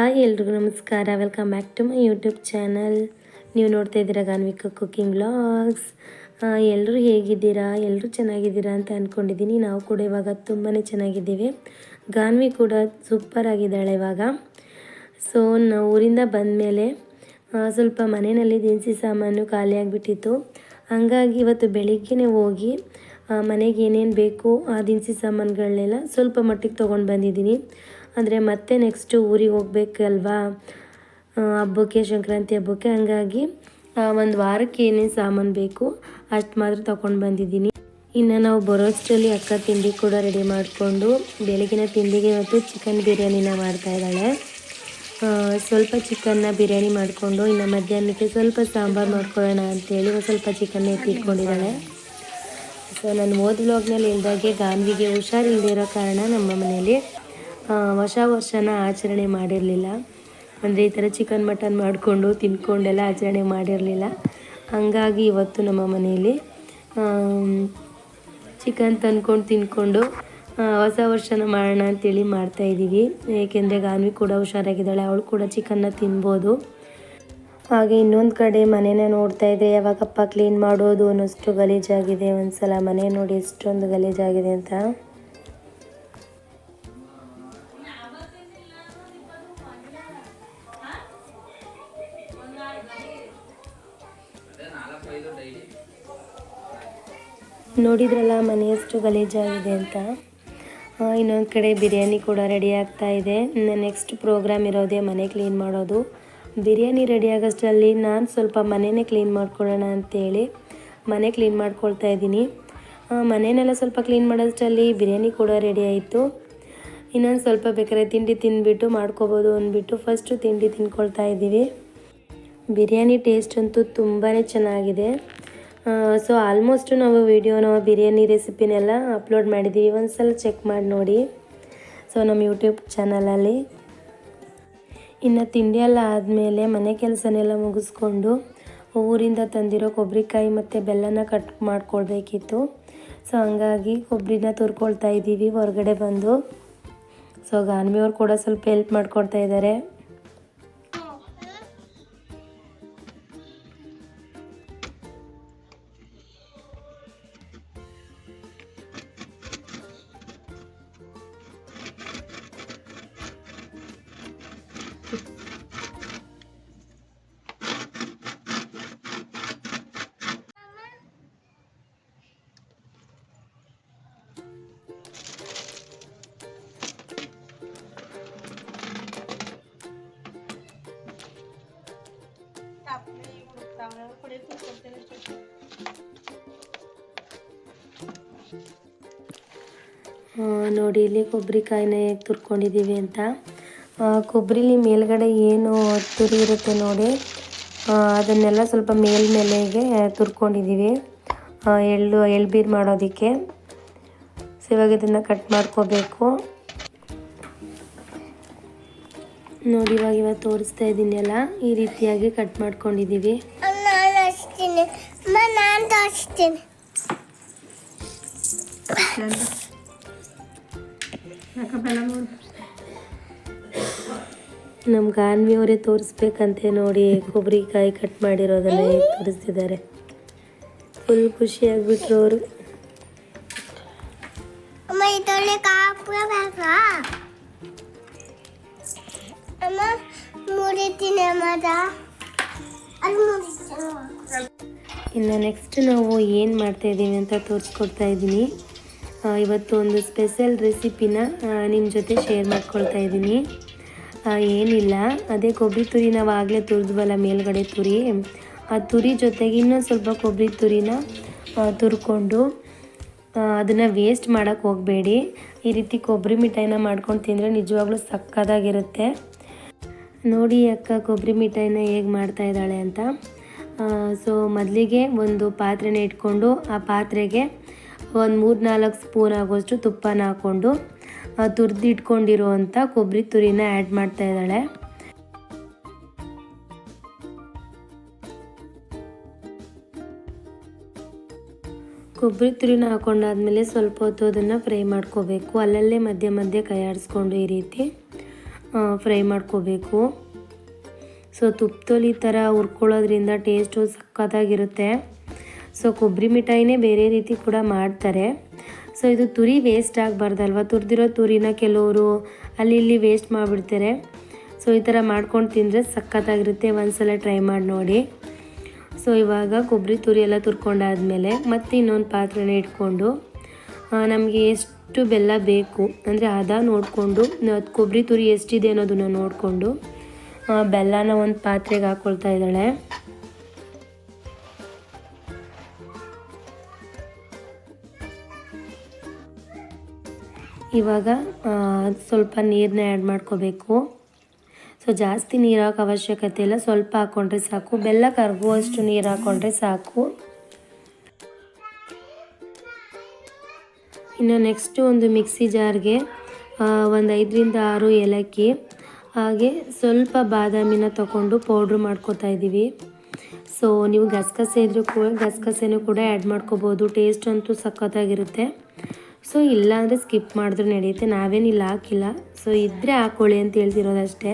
Hi ಎಲ್ರಿಗೂ ನಮಸ್ಕಾರ. Welcome back to my YouTube channel ನೀವು ನೋಡ್ತಾ ಇದ್ದೀರಾ ಗಾನ್ವಿಕ ಕುಕ್ಕಿಂಗ್ ವ್ಲಾಗ್ಸ್ ಎಲ್ಲರೂ ಹೇಗಿದ್ದೀರಾ? ಎಲ್ಲರೂ ಚೆನ್ನಾಗಿದ್ದೀರಾ ಅಂತ ಅಂದ್ಕೊಂಡಿದ್ದೀನಿ ನಾವು ಕೂಡ ಇವಾಗ ತುಂಬಾ ಚೆನ್ನಾಗಿದ್ದೀವಿ. ಗಾನ್ವಿ ಕೂಡ ಸೂಪರ್ ಆಗಿದ್ದಾಳೆ ಇವಾಗ. ಸೊ ನಾವು ಊರಿಂದ ಬಂದಮೇಲೆ ಸ್ವಲ್ಪ ಮನೆಯಲ್ಲಿ ದಿನಸಿ ಸಾಮಾನು ಖಾಲಿಯಾಗಿಬಿಟ್ಟಿತ್ತು ಹಂಗಾಗಿ ಇವತ್ತು ಬೆಳಿಗ್ಗೆ ಹೋಗಿ ಮನೆಗೆ ಏನೇನು ಬೇಕು ಆ ದಿನಸಿ ಸಾಮಾನುಗಳನ್ನೆಲ್ಲ ಸ್ವಲ್ಪ ಮಟ್ಟಿಗೆ ತೊಗೊಂಡು ಬಂದಿದ್ದೀನಿ. ಅಂದರೆ ಮತ್ತೆ ನೆಕ್ಸ್ಟು ಊರಿಗೆ ಹೋಗ್ಬೇಕಲ್ವಾ ಹಬ್ಬಕ್ಕೆ, ಸಂಕ್ರಾಂತಿ ಹಬ್ಬಕ್ಕೆ. ಹಂಗಾಗಿ ಒಂದು ವಾರಕ್ಕೆ ಏನೇನು ಸಾಮಾನು ಬೇಕು, ಅಷ್ಟು ಮಾತ್ರ ತೊಗೊಂಡು ಬಂದಿದ್ದೀನಿ. ಇನ್ನು ನಾವು ಬರೋಷ್ಟರಲ್ಲಿ ಅಕ್ಕ ತಿಂಡಿ ಕೂಡ ರೆಡಿ ಮಾಡಿಕೊಂಡು, ಬೆಳಗಿನ ತಿಂಡಿಗೆ ಮತ್ತು ಚಿಕನ್ ಬಿರಿಯಾನಿನ ಮಾಡ್ತಾ ಇದ್ದಾಳೆ. ಸ್ವಲ್ಪ ಚಿಕನ್ನ ಬಿರಿಯಾನಿ ಮಾಡಿಕೊಂಡು, ಇನ್ನು ಮಧ್ಯಾಹ್ನಕ್ಕೆ ಸ್ವಲ್ಪ ಸಾಂಬಾರು ಮಾಡ್ಕೊಳ್ಳೋಣ ಅಂತೇಳಿ ಒಂದು ಸ್ವಲ್ಪ ಚಿಕನ್ ಎತ್ತಿಟ್ಕೊಂಡಿದ್ದಾಳೆ ಸೊ ನಾನು ಓದ್ ಬ್ಲಾಗ್ನಲ್ಲಿ ಇಲ್ದಾಗೆ ಗಾಂಧಿಗೆ ಹುಷಾರಿಲ್ಲದೆ ಇರೋ ಕಾರಣ ನಮ್ಮ ಮನೆಯಲ್ಲಿ ಹೊಸ ವರ್ಷನ ಆಚರಣೆ ಮಾಡಿರಲಿಲ್ಲ. ಅಂದರೆ ಈ ಥರ ಚಿಕನ್ ಮಟನ್ ಮಾಡಿಕೊಂಡು ತಿನ್ಕೊಂಡೆಲ್ಲ ಆಚರಣೆ ಮಾಡಿರಲಿಲ್ಲ. ಹಂಗಾಗಿ ಇವತ್ತು ನಮ್ಮ ಮನೆಯಲ್ಲಿ ಚಿಕನ್ ತಂದ್ಕೊಂಡು ತಿನ್ಕೊಂಡು ಆ, ಹೊಸ ವರ್ಷನ ಮಾಡೋಣ ಅಂತೇಳಿ ಮಾಡ್ತಾಯಿದ್ದೀವಿ ಏಕೆಂದರೆ ಗಾನ್ವಿ ಕೂಡ ಹುಷಾರಾಗಿದ್ದಾಳೆ ಅವಳು ಕೂಡ ಚಿಕನ್ನ ತಿನ್ಬೋದು. ಹಾಗೆ ಇನ್ನೊಂದು ಕಡೆ ಮನೇನ ನೋಡ್ತಾ ಇದ್ದೆ ಯಾವಾಗಪ್ಪ ಕ್ಲೀನ್ ಮಾಡೋದು ಅನ್ನೋಷ್ಟು ಗಲೀಜಾಗಿದೆ. ಒಂದು ಸಲ ಮನೆ ನೋಡಿ ಎಷ್ಟೊಂದು ಗಲೀಜಾಗಿದೆ ಅಂತ. ನೋಡಿದ್ರಲ್ಲ, ಮನೆ ಎಷ್ಟು ಗಲೀಜಾಗಿದೆ ಅಂತ. ಇನ್ನೊಂದು ಕಡೆ ಬಿರಿಯಾನಿ ಕೂಡ ರೆಡಿ ಆಗ್ತಾ ಇದೆ. ನೆಕ್ಸ್ಟ್ ಪ್ರೋಗ್ರಾಮ್ ಇರೋದೇ ಮನೆ ಕ್ಲೀನ್ ಮಾಡೋದು. ಬಿರಿಯಾನಿ ರೆಡಿ ಆಗೋಷ್ಟರಲ್ಲಿ ನಾನು ಸ್ವಲ್ಪ ಮನೆಯೇ ಕ್ಲೀನ್ ಮಾಡ್ಕೊಳ್ಳೋಣ ಅಂತೇಳಿ ಮನೆ ಕ್ಲೀನ್ ಮಾಡ್ಕೊಳ್ತಾ ಇದ್ದೀನಿ. ಮನೆಯನ್ನೆಲ್ಲ ಸ್ವಲ್ಪ ಕ್ಲೀನ್ ಮಾಡೋಷ್ಟರಲ್ಲಿ ಬಿರಿಯಾನಿ ಕೂಡ ರೆಡಿ ಆಯಿತು. ಇನ್ನೊಂದು ಸ್ವಲ್ಪ ಬೇಕಾದ್ರೆ ತಿಂಡಿ ತಿಂದ್ಬಿಟ್ಟು ಮಾಡ್ಕೋಬೋದು ಅಂದ್ಬಿಟ್ಟು ಫಸ್ಟು ತಿಂಡಿ ತಿನ್ಕೊಳ್ತಾ ಇದ್ದೀವಿ. ಬಿರಿಯಾನಿ ಟೇಸ್ಟ್ ಅಂತೂ ತುಂಬಾ ಚೆನ್ನಾಗಿದೆ. ಸೊ ಆಲ್ಮೋಸ್ಟ್ ನಾವು ವೀಡಿಯೋನ ಬಿರಿಯಾನಿ ರೆಸಿಪಿನೆಲ್ಲ ಅಪ್ಲೋಡ್ ಮಾಡಿದ್ದೀವಿ ಒಂದು ಸಲ ಚೆಕ್ ಮಾಡಿ ನೋಡಿ. ಸೊ ನಮ್ಮ ಯೂಟ್ಯೂಬ್ ಚಾನಲಲ್ಲಿ ಇನ್ನು ತಿಂಡಿ ಎಲ್ಲ ಆದಮೇಲೆ ಮನೆ ಕೆಲಸನೆಲ್ಲ ಮುಗಿಸ್ಕೊಂಡು ಊರಿಂದ ತಂದಿರೋ ಕೊಬ್ಬರಿಕಾಯಿ ಮತ್ತು ಬೆಲ್ಲನ ಕಟ್ ಮಾಡ್ಕೊಳ್ಬೇಕಿತ್ತು. ಸೊ ಹಂಗಾಗಿ ಕೊಬ್ಬರಿನ ತುರ್ಕೊಳ್ತಾ ಇದ್ದೀವಿ, ಹೊರಗಡೆ ಬಂದು. ಸೊ ಗಾನ್ವಿಯವ್ರು ಕೂಡ ಸ್ವಲ್ಪ ಹೆಲ್ಪ್ ಮಾಡ್ಕೊಡ್ತಾ ಇದ್ದಾರೆ. ನೋಡಿ ಇಲ್ಲಿ ಕೊಬ್ಬರಿಕಾಯಿನ ಹೇಗೆ ತುರ್ಕೊಂಡಿದ್ದೀವಿ ಅಂತ. ಕೊಬ್ಬರಿಲಿ ಮೇಲ್ಗಡೆ ಏನು ತುರಿ ಇರುತ್ತೆ ನೋಡಿ. ಅದನ್ನೆಲ್ಲ ಸ್ವಲ್ಪ ಮೇಲ್ಮೇಲೆಗೆ ತುರ್ಕೊಂಡಿದ್ದೀವಿ. ಎಳ್ಳು ಎಳ್ಬೀರ್ ಮಾಡೋದಕ್ಕೆ. ಸೊ ಇವಾಗ ಇದನ್ನು ಕಟ್ ಮಾಡ್ಕೋಬೇಕು. ನೋಡಿ ಇವಾಗ ಇವಾಗ ತೋರಿಸ್ತಾ ಇದ್ದೀನಲ್ಲ ಈ ರೀತಿಯಾಗಿ ಕಟ್ ಮಾಡ್ಕೊಂಡಿದ್ದೀವಿ. ನಾನು ನಮ್ಮ ಗಾನ್ವಿ ಅವರೇ ತೋರಿಸ್ಬೇಕಂತೆ ನೋಡಿ ಕೊಬ್ಬರಿಕಾಯಿ ಕಟ್ ಮಾಡಿರೋದನ್ನ ತೋರಿಸ್ತಿದ್ದಾರೆ. ಫುಲ್ ಖುಷಿ ಆಗ್ಬಿಟ್ರು ಅವರು. ಇನ್ನು ನೆಕ್ಸ್ಟ್ ನಾವು ಏನು ಮಾಡ್ತಾ ಇದ್ದೀವಿ ಅಂತ ತೋರಿಸ್ಕೊಡ್ತಾ ಇದ್ದೀನಿ. ಇವತ್ತು ಒಂದು ಸ್ಪೆಷಲ್ ರೆಸಿಪಿನ ನಿಮ್ಮ ಜೊತೆ ಶೇರ್ ಮಾಡ್ಕೊಳ್ತಾ ಇದ್ದೀನಿ. ಏನಿಲ್ಲ, ಅದೇ ಕೊಬ್ಬರಿ ತುರಿ ನಾವು ಆಗಲೇ ತುರಿದ್ವಲ್ಲ ಮೇಲ್ಗಡೆ ತುರಿ. ಆ ತುರಿ ಜೊತೆಗೆ ಇನ್ನೊಂದು ಸ್ವಲ್ಪ ಕೊಬ್ಬರಿ ತುರಿನ ತುರ್ಕೊಂಡು ಅದನ್ನು ವೇಸ್ಟ್ ಮಾಡೋಕ್ಕೆ ಹೋಗಬೇಡಿ. ಈ ರೀತಿ ಕೊಬ್ಬರಿ ಮಿಠಾಯಿನ ಮಾಡ್ಕೊಂಡು ತಿಂದರೆ ನಿಜವಾಗ್ಲೂ ಸಕ್ಕದಾಗಿರುತ್ತೆ ನೋಡಿ ಅಕ್ಕ ಕೊಬ್ಬರಿ ಮಿಠಾಯಿನ ಹೇಗೆ ಮಾಡ್ತಾ ಇದ್ದಾಳೆ ಅಂತ. ಸೊ ಮೊದಲಿಗೆ ಒಂದು ಪಾತ್ರೆನ ಇಟ್ಕೊಂಡು ಆ ಪಾತ್ರೆಗೆ ಒಂದು ಮೂರು ನಾಲ್ಕು ಸ್ಪೂನ್ ಆಗೋಷ್ಟು ತುಪ್ಪನ ಹಾಕ್ಕೊಂಡು ತುರಿದಿಟ್ಕೊಂಡಿರುವಂಥ ಕೊಬ್ಬರಿ ತುರಿನ ಆ್ಯಡ್ ಮಾಡ್ತಾ ಇದ್ದಾಳೆ. ಕೊಬ್ಬರಿ ತುರಿನ ಹಾಕ್ಕೊಂಡಾದ್ಮೇಲೆ ಸ್ವಲ್ಪ ಹೊತ್ತು ಅದನ್ನು ಫ್ರೈ ಮಾಡ್ಕೋಬೇಕು. ಅಲ್ಲಲ್ಲೇ ಮಧ್ಯ ಮಧ್ಯೆ ಕೈ ಆಡಿಸ್ಕೊಂಡು ಈ ರೀತಿ ಫ್ರೈ ಮಾಡ್ಕೋಬೇಕು. ಸೊ ತುಪ್ಪದಲ್ಲಿ ಈ ಥರ ಹುರ್ಕೊಳ್ಳೋದ್ರಿಂದ ಟೇಸ್ಟು ಸಖತ್ತಾಗಿರುತ್ತೆ. ಸೊ ಕೊಬ್ಬರಿ ಮಿಠಾಯಿನೇ ಬೇರೆ ರೀತಿ ಕೂಡ ಮಾಡ್ತಾರೆ. ಸೊ ಇದು ತುರಿ ವೇಸ್ಟ್ ಆಗಬಾರ್ದಲ್ವ? ತುರಿದಿರೋ ತುರಿನ ಕೆಲವರು ಅಲ್ಲಿ ಇಲ್ಲಿ ವೇಸ್ಟ್ ಮಾಡಿಬಿಡ್ತಾರೆ. ಸೊ ಈ ಥರ ಮಾಡ್ಕೊಂಡು ತಿಂದರೆ ಸಖತ್ತಾಗಿರುತ್ತೆ. ಒಂದ್ಸಲ ಟ್ರೈ ಮಾಡಿ ನೋಡಿ. ಸೊ ಇವಾಗ ಕೊಬ್ಬರಿ ತುರಿ ಎಲ್ಲ ತುರ್ಕೊಂಡಾದಮೇಲೆ ಮತ್ತೆ ಇನ್ನೊಂದು ಪಾತ್ರೆನ ಇಟ್ಕೊಂಡು ನಮಗೆ ಎಷ್ಟು ಬೆಲ್ಲ ಬೇಕು, ಅಂದರೆ ಅದ ನೋಡಿಕೊಂಡು ಕೊಬ್ಬರಿ ತುರಿ ಎಷ್ಟಿದೆ ಅನ್ನೋದನ್ನು ನೋಡಿಕೊಂಡು ಬೆಲ್ಲನ ಒಂದು ಪಾತ್ರೆಗೆ ಹಾಕ್ಕೊಳ್ತಾ ಇದ್ದಾಳೆ. ಇವಾಗ ಸ್ವಲ್ಪ ನೀರನ್ನ ಆ್ಯಡ್ ಮಾಡ್ಕೋಬೇಕು. ಸೊ ಜಾಸ್ತಿ ನೀರು ಹಾಕೋ ಅವಶ್ಯಕತೆ ಇಲ್ಲ. ಸ್ವಲ್ಪ ಹಾಕ್ಕೊಂಡ್ರೆ ಸಾಕು. ಬೆಲ್ಲ ಕರಗುವಷ್ಟು ನೀರು ಹಾಕ್ಕೊಂಡ್ರೆ ಸಾಕು. ಇನ್ನು ನೆಕ್ಸ್ಟು ಒಂದು ಮಿಕ್ಸಿ ಜಾರ್ಗೆ ಒಂದು ಐದರಿಂದ ಆರು ಏಲಕ್ಕಿ, ಹಾಗೆ ಸ್ವಲ್ಪ ಬಾದಾಮಿನ ತಗೊಂಡು ಪೌಡ್ರ್ ಮಾಡ್ಕೋತಾ ಇದ್ದೀವಿ ಸೊ ನೀವು ಗಸಗಸೆ ಇದ್ರೂ ಕೂಡ, ಗಸಗಸೆನೂ ಕೂಡ ಆ್ಯಡ್ ಮಾಡ್ಕೋಬೋದು. ಟೇಸ್ಟ್ ಅಂತೂ ಸಖತ್ತಾಗಿರುತ್ತೆ. ಸೊ ಇಲ್ಲಾಂದರೆ ಸ್ಕಿಪ್ ಮಾಡಿದ್ರೂ ನಡೆಯುತ್ತೆ. ನಾವೇನಿಲ್ಲ ಹಾಕಿಲ್ಲ. ಸೊ ಇದ್ದರೆ ಹಾಕ್ಕೊಳ್ಳಿ ಅಂತ ಹೇಳ್ತಿರೋದಷ್ಟೇ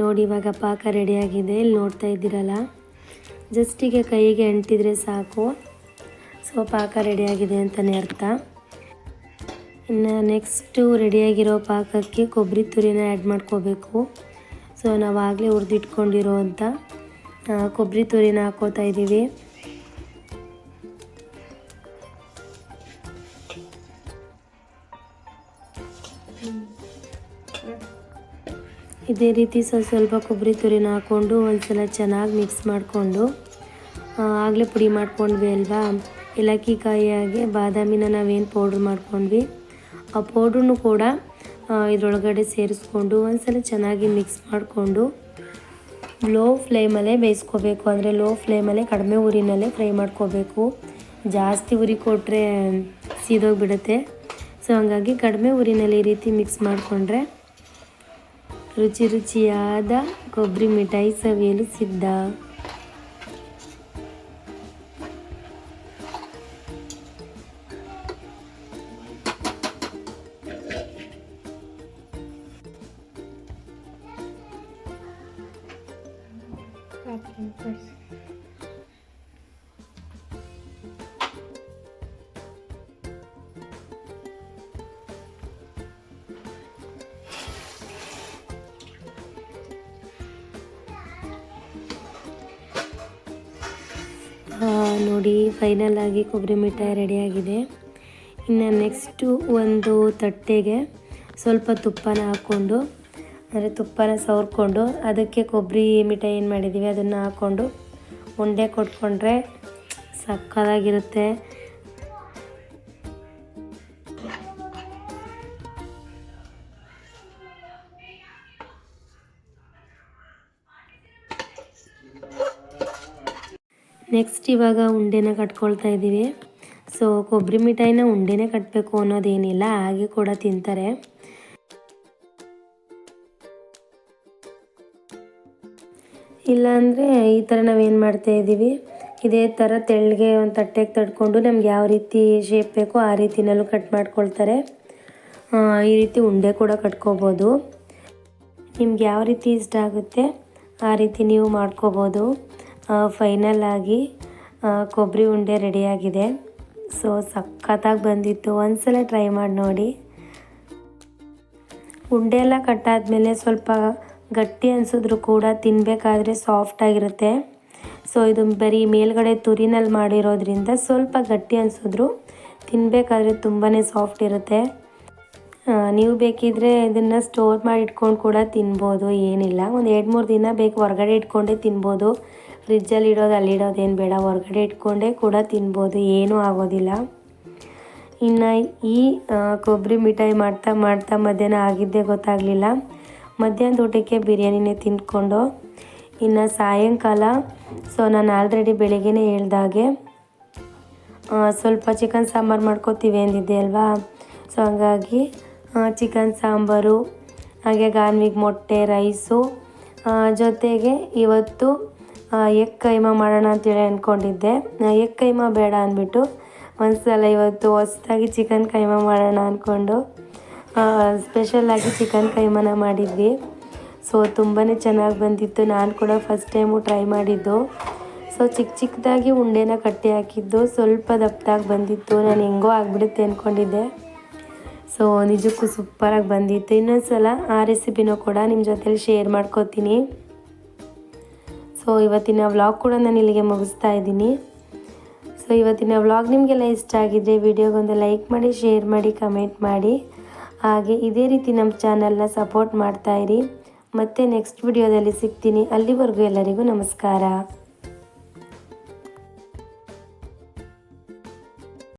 ನೋಡಿ ಇವಾಗ ಪಾಕ ರೆಡಿಯಾಗಿದೆ. ಇಲ್ಲಿ ನೋಡ್ತಾ ಇದ್ದೀರಲ್ಲ? ಜಸ್ಟಿಗೆ ಕೈಗೆ ಅಂಟಿದ್ರೆ ಸಾಕು. ಸೊ ಪಾಕ ರೆಡಿಯಾಗಿದೆ ಅಂತಲೇ ಅರ್ಥ. ಇನ್ನು ನೆಕ್ಸ್ಟು ರೆಡಿಯಾಗಿರೋ ಪಾಕಕ್ಕೆ ಕೊಬ್ಬರಿ ತುರಿನ ಆ್ಯಡ್ ಮಾಡ್ಕೋಬೇಕು. ಸೊ ನಾವು ಆಗಲೇ ಹುರಿದಿಟ್ಕೊಂಡಿರೋ ಅಂತ ಕೊಬ್ಬರಿ ತುರಿನ ಹಾಕೋತಾ ಇದ್ದೀವಿ. ಇದೇ ರೀತಿ ಸ್ವಲ್ಪ ಸ್ವಲ್ಪ ಕೊಬ್ಬರಿ ತುರಿನ ಹಾಕ್ಕೊಂಡು ಒಂದ್ಸಲ ಚೆನ್ನಾಗಿ ಮಿಕ್ಸ್ ಮಾಡಿಕೊಂಡು ಆಗಲೇ ಪುಡಿ ಮಾಡ್ಕೊಂಡ್ವಿ ಅಲ್ವಾ? ಏಲಕ್ಕಿ ಕಾಯಿಯಾಗೆ ಬಾದಾಮಿನ ನಾವೇನು ಪೌಡ್ರ್ ಮಾಡ್ಕೊಂಡ್ವಿ, ಆ ಪೌಡ್ರನ್ನು ಕೂಡ ಇದರೊಳಗಡೆ ಸೇರಿಸ್ಕೊಂಡು ಒಂದ್ಸಲ ಚೆನ್ನಾಗಿ ಮಿಕ್ಸ್ ಮಾಡಿಕೊಂಡು ಲೋ ಫ್ಲೇಮಲ್ಲೇ ಬೇಯಿಸ್ಕೋಬೇಕು. ಅಂದರೆ ಲೋ ಫ್ಲೇಮಲ್ಲೇ ಕಡಿಮೆ ಉರಿನಲ್ಲೇ ಫ್ರೈ ಮಾಡ್ಕೋಬೇಕು. ಜಾಸ್ತಿ ಉರಿ ಕೊಟ್ಟರೆ ಸೀದೋಗಿಬಿಡುತ್ತೆ. ಸೊ ಹಂಗಾಗಿ ಕಡಿಮೆ ಉರಿನಲ್ಲಿ ಈ ರೀತಿ ಮಿಕ್ಸ್ ಮಾಡಿಕೊಂಡ್ರೆ ರುಚಿ ರುಚಿಯಾದ ಕೊಬ್ಬರಿ ಮಿಠಾಯಿ ಸವಿಯಲು ಸಿದ್ಧ ಆ, ಫೈನಲ್ ಆಗಿ ಕೊಬ್ಬರಿ ಮಿಠಾಯಿ ರೆಡಿಯಾಗಿದೆ ಇನ್ನು ನೆಕ್ಸ್ಟು ಒಂದು ತಟ್ಟೆಗೆ ಸ್ವಲ್ಪ ತುಪ್ಪನ ಹಾಕ್ಕೊಂಡು, ಅಂದರೆ ತುಪ್ಪನ ಸವರ್ಕೊಂಡು, ಅದಕ್ಕೆ ಕೊಬ್ಬರಿ ಮಿಠಾಯಿ ಏನು ಮಾಡಿದ್ದೀವಿ ಅದನ್ನು ಹಾಕ್ಕೊಂಡು, ಉಂಡೆ ಕೊಟ್ಕೊಂಡ್ರೆ ಸಕ್ಕತ್ತಾಗಿರುತ್ತೆ. ನೆಕ್ಸ್ಟ್ ಇವಾಗ ಉಂಡೆನ ಕಟ್ಕೊಳ್ತಾ ಇದ್ದೀವಿ. ಸೊ ಕೊಬ್ಬರಿ ಮಿಠಾಯಿನ ಉಂಡೆನೇ ಕಟ್ಟಬೇಕು ಅನ್ನೋದೇನಿಲ್ಲ, ಹಾಗೆ ಕೂಡ ತಿಂತಾರೆ. ಇಲ್ಲಾಂದರೆ ಈ ಥರ ನಾವೇನು ಮಾಡ್ತಾ ಇದ್ದೀವಿ? ಇದೇ ಥರ ತೆಳ್ಳಗೆ ಒಂದು ತಟ್ಟೆಗೆ ತಡ್ಕೊಂಡು ನಮ್ಗೆ ಯಾವ ರೀತಿ ಶೇಪ್ ಬೇಕೋ ಆ ರೀತಿನಲ್ಲೂ ಕಟ್ ಮಾಡ್ಕೊಳ್ತಾರೆ. ಈ ರೀತಿ ಉಂಡೆ ಕೂಡ ಕಟ್ಕೋಬೋದು. ನಿಮ್ಗೆ ಯಾವ ರೀತಿ ಇಷ್ಟ ಆಗುತ್ತೆ, ಆ ರೀತಿ ನೀವು ಮಾಡ್ಕೋಬೋದು. ಫೈನಲ್ ಆಗಿ ಕೊಬ್ಬರಿ ಉಂಡೆ ರೆಡಿಯಾಗಿದೆ ಸೊ ಸಖತ್ತಾಗಿ ಬಂದಿತ್ತು. ಒಂದ್ಸಲ ಟ್ರೈ ಮಾಡಿ ನೋಡಿ. ಉಂಡೆ ಎಲ್ಲ ಕಟ್ಟಾದ್ಮೇಲೆ ಸ್ವಲ್ಪ ಗಟ್ಟಿ ಅನಿಸಿದ್ರು ಕೂಡ ತಿನ್ನಬೇಕಾದ್ರೆ ಸಾಫ್ಟಾಗಿರುತ್ತೆ ಸೊ ಇದು ಬರೀ ಮೇಲ್ಗಡೆ ತುರಿನಲ್ಲಿ ಮಾಡಿರೋದ್ರಿಂದ ಸ್ವಲ್ಪ ಗಟ್ಟಿ ಅನಿಸಿದ್ರು ತಿನ್ನಬೇಕಾದ್ರೆ ತುಂಬಾ ಸಾಫ್ಟ್ ಇರುತ್ತೆ. ನೀವು ಬೇಕಿದ್ರೆ ಇದನ್ನು ಸ್ಟೋರ್ ಮಾಡಿ ಇಟ್ಕೊಂಡು ಕೂಡ ತಿನ್ಬೋದು, ಏನಿಲ್ಲ. ಒಂದು ಎರಡು ಮೂರು ದಿನ ಬೇಕು ಹೊರಗಡೆ ಇಟ್ಕೊಂಡೇ ತಿನ್ಬೋದು. ಫ್ರಿಜ್ಜಲ್ಲಿ ಇಡೋದು ಅಲ್ಲಿಡೋದು ಏನು ಬೇಡ. ಹೊರಗಡೆ ಇಟ್ಕೊಂಡೆ ಕೂಡ ತಿನ್ಬೋದು. ಏನೂ ಆಗೋದಿಲ್ಲ. ಇನ್ನು ಈ ಕೊಬ್ಬರಿ ಮಿಠಾಯಿ ಮಾಡ್ತಾ ಮಾಡ್ತಾ ಮಧ್ಯಾಹ್ನ ಆಗಿದ್ದೇ ಗೊತ್ತಾಗಲಿಲ್ಲ. ಮಧ್ಯಾಹ್ನದ ಊಟಕ್ಕೆ ಬಿರಿಯಾನಿನೇ ತಿಂದ್ಕೊಂಡು, ಇನ್ನು ಸಾಯಂಕಾಲ, ಸೊ ನಾನು ಆಲ್ರೆಡಿ ಬೆಳಿಗ್ಗೆನೇ ಹೇಳ್ದಾಗೆ ಸ್ವಲ್ಪ ಚಿಕನ್ ಸಾಂಬಾರು ಮಾಡ್ಕೋತೀವಿ ಅಂದಿದ್ದೆ ಅಲ್ವಾ? ಸೊ ಹಂಗಾಗಿ ಚಿಕನ್ ಸಾಂಬಾರು, ಹಾಗೆ ಗಾನ್ವಿಗೆ ಮೊಟ್ಟೆ ರೈಸು ಜೊತೆಗೆ ಇವತ್ತು ಎಗ್ ಕೈಮಾ ಮಾಡೋಣ ಅಂತೇಳಿ ಅಂದ್ಕೊಂಡಿದ್ದೆ ಎಗ್ ಕೈಮಾ ಬೇಡ ಅಂದ್ಬಿಟ್ಟು ಒಂದ್ಸಲ ಇವತ್ತು ಹೊಸ್ದಾಗಿ ಚಿಕನ್ ಕೈಮಾ ಮಾಡೋಣ ಅಂದ್ಕೊಂಡು ಸ್ಪೆಷಲಾಗಿ ಚಿಕನ್ ಕೈಮನ ಮಾಡಿದ್ವಿ. ಸೊ ತುಂಬಾ ಚೆನ್ನಾಗಿ ಬಂದಿತ್ತು. ನಾನು ಕೂಡ ಫಸ್ಟ್ ಟೈಮು ಟ್ರೈ ಮಾಡಿದ್ದು. ಸೊ ಚಿಕ್ಕ ಚಿಕ್ಕದಾಗಿ ಉಂಡೆನ ಕಟ್ಟಿ ಹಾಕಿದ್ದು. ಸ್ವಲ್ಪ ದಪ್ಪದಾಗಿ ಬಂದಿತ್ತು. ನಾನು ಹೆಂಗೋ ಆಗಿಬಿಡುತ್ತೆ ಅಂದ್ಕೊಂಡಿದ್ದೆ ಸೊ ನಿಜಕ್ಕೂ ಸೂಪರಾಗಿ ಬಂದಿತ್ತು. ಇನ್ನೊಂದು ಸಲ ಆ ರೆಸಿಪಿನೂ ಕೂಡ ನಿಮ್ಮ ಜೊತೇಲಿ ಶೇರ್ ಮಾಡ್ಕೋತೀನಿ. ಸೊ ಇವತ್ತಿನ ವ್ಲಾಗ್ ಕೂಡ ನಾನು ಇಲ್ಲಿಗೆ ಮುಗಿಸ್ತಾ ಇದ್ದೀನಿ. ಸೊ ಇವತ್ತಿನ ವ್ಲಾಗ್ ನಿಮಗೆಲ್ಲ ಇಷ್ಟ ಆಗಿದ್ದರೆ ವಿಡಿಯೋಗೊಂದು ಲೈಕ್ ಮಾಡಿ ಶೇರ್ ಮಾಡಿ ಕಮೆಂಟ್ ಮಾಡಿ. ಹಾಗೆ ಇದೇ ರೀತಿ ನಮ್ಮ ಚಾನಲ್ನ ಸಪೋರ್ಟ್ ಮಾಡ್ತಾಯಿರಿ ಮತ್ತೆ ನೆಕ್ಸ್ಟ್ ವಿಡಿಯೋದಲ್ಲಿ ಸಿಗ್ತೀನಿ. ಅಲ್ಲಿವರೆಗೂ ಎಲ್ಲರಿಗೂ ನಮಸ್ಕಾರ.